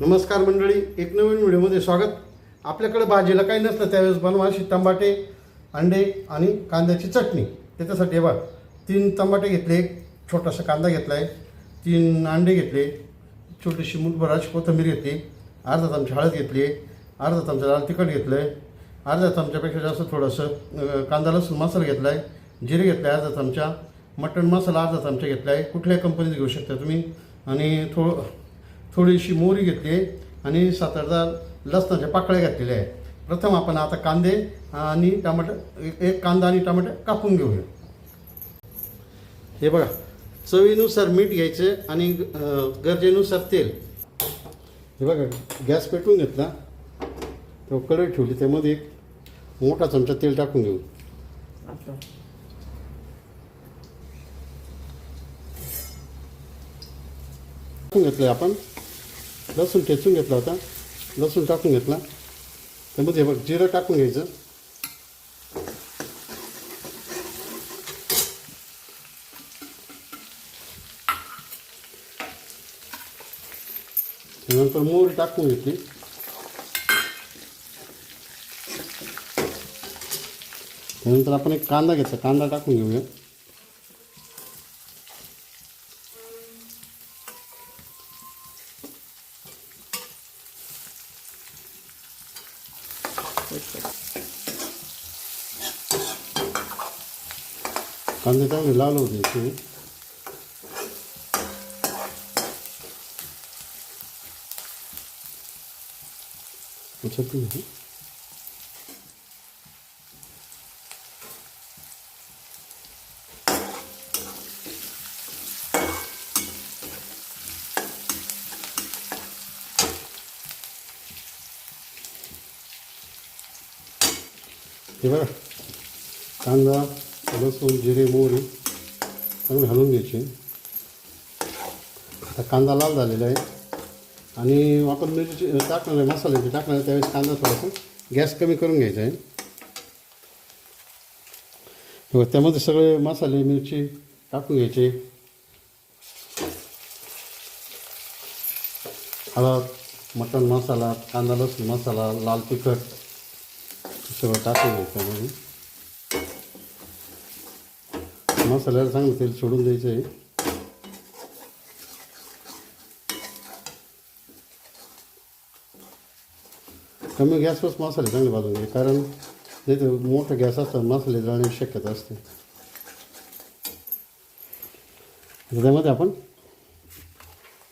नमस्कार मंडळी एक नवीन व्हिडिओमध्ये स्वागत. आपल्याकडे भाजीला काही नसलं त्यावेळेस बनवा अशी टमाटे अंडे आणि कांद्याची चटणी. त्याच्यासाठी बघ तीन तंबाटे घेतले एक छोटासा कांदा घेतला आहे तीन अंडे घेतले छोटीशी मुठभराची कोथिंबीर घेतली अर्धा चमचा हळद घेतली अर्धा चमचा लाल तिखट घेतलं आहे अर्धा चमच्यापेक्षा जास्त थोडंसं कांदा लसूण मसाला घेतला आहे जिरे घेतले अर्धा चमचा मटण मसाला अर्धा चमचा घेतला आहे कुठल्याही कंपनीत घेऊ शकता तुम्ही? आणि थोडं थोडीशी मोहरी घेतली आहे आणि सात आठ दहा लसणाच्या पाकळ्या घातलेल्या आहे प्रथम आपण आता कांदे आणि टमाटर एक- कांदा आणि टमाटर कापून घेऊया. हे बघा चवीनुसार मीठ घ्यायचं आणि गरजेनुसार तेल. हे बघा गॅस पेटवून घेतला. तो कढई ठेवली त्यामध्ये एक मोठा चमचा तेल टाकून घेऊ. टाकून घेतलं आपण. लसूण ठेचून घेतला होता. लसूण टाकून घेतला. त्यामध्ये बघ जिरं टाकून घ्यायचं. त्यानंतर मोहरी टाकून घेतली. त्यानंतर आपण एक कांदा घ्यायचा. कांदा टाकून घेऊया. कांदे चांगले लाल होते ते चटणी घेतली हे बघा कांदा लसूण जिरे मोहरी चांगले हलवून घ्यायचे. आता कांदा लाल झालेला आहे. आणि आपण मिरची टाकणार आहे मसाल्याची टाकणार आहे त्यावेळेस कांदा थोडासा गॅस कमी करून घ्यायचा आहे. किंवा त्यामध्ये सगळे मसाले मिरची टाकून घ्यायचे. हळद मटण मसाला कांदा लसूण मसाला लाल तिखट हे टाकून द्यायचं त्यामध्ये मसाल्याला चांगलं तेल सोडून द्यायचं आहे. कमी गॅसवरच मसाले चांगले भाजून घ्यायचे कारण जिथे तर मोठं गॅस असतात मसाले जाण्याची शक्यता असते. त्यामध्ये आपण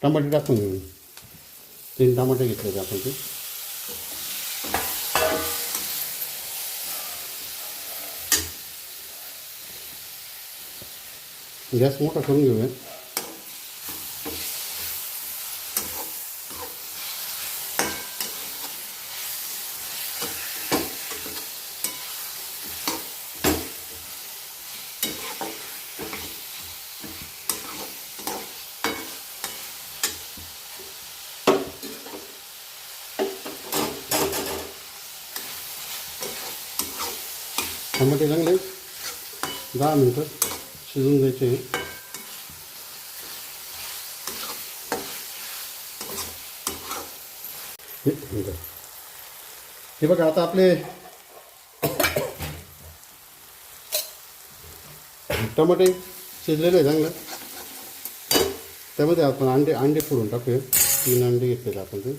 टमाटे टाकून घेऊ तीन टमाटे घेतले ते आपण ते. गॅस मोठा करून घेऊया टमाटे चांगले दहा मिनटं शिजून द्यायचे हे बघा. हे बघा आता आपले टमाटे शिजलेले आहे चांगलं त्यामध्ये आपण अंडे अंडे फोडून टाकूया तीन अंडे घेतलेले आपण ते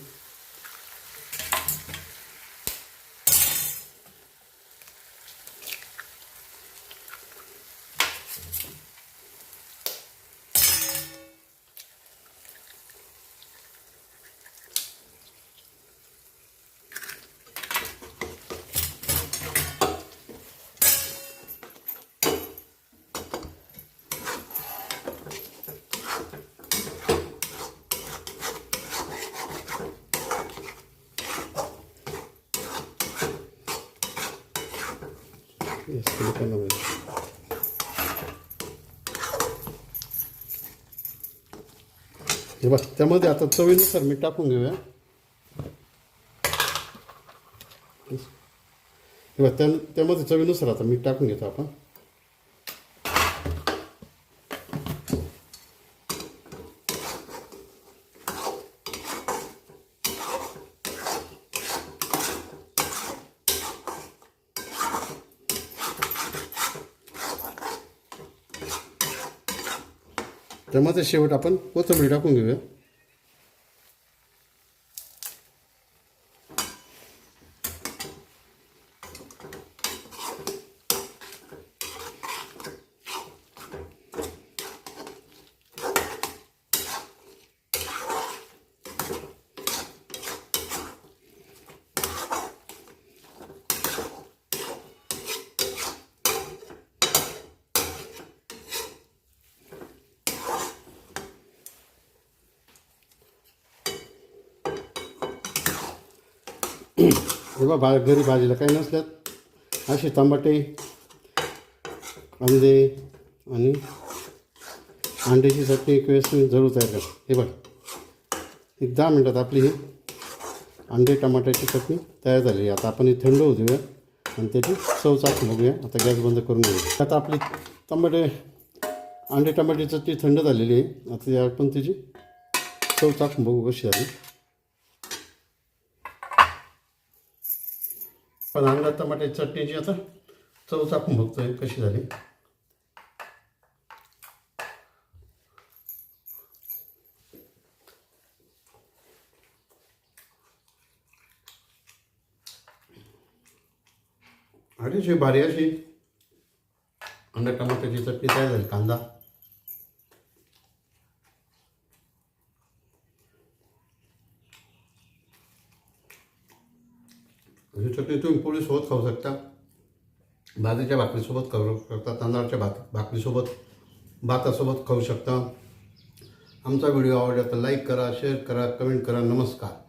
Yes, silicone हे बघ त्यामध्ये आता चवीनुसार मी टाकून घेऊया. हे बघ त्या त्यामध्ये चवीनुसार आता मीठ टाकून घेतो आपण. तर माझं शेवट आपण कोथिंबीर टाकून घेऊया. जेव्हा बा घरी भाजीला काही नसल्यात. असे टमाटे कांदे आणि अंड्याची चटणी एक वेळेस तुम्ही जरूर तयार करा. हे बघ. एक दहा मिनटात आपली ही अंडे टमाट्याची चटणी तयार झाली. आहे आता आपण ही थंड होऊ देऊया आणि त्याची चव चाखून बघूया. आता गॅस बंद करून घेऊया. आता आपली टमाटे अंडे टमाट्याची चटणी थंड झालेली आहे. आता आपण त्याची चव चाखून बघू कशी झाली. पण अंडा टमाटे चटणीची आता चव चाखून बघतोय कशी झाली. अडीचशे भारी अशी अंडा टमाट्याची चटणी तयार झाली? कांदा. ही चटणी तुम्ही पोळीसोबत खाऊ शकता. भाजीच्या भाकरीसोबत खाऊ शकता तांदळाच्या भात भाकरीसोबत भातासोबत खाऊ शकता. आमचा व्हिडिओ आवडला तर लाईक करा शेअर करा कमेंट करा. नमस्कार.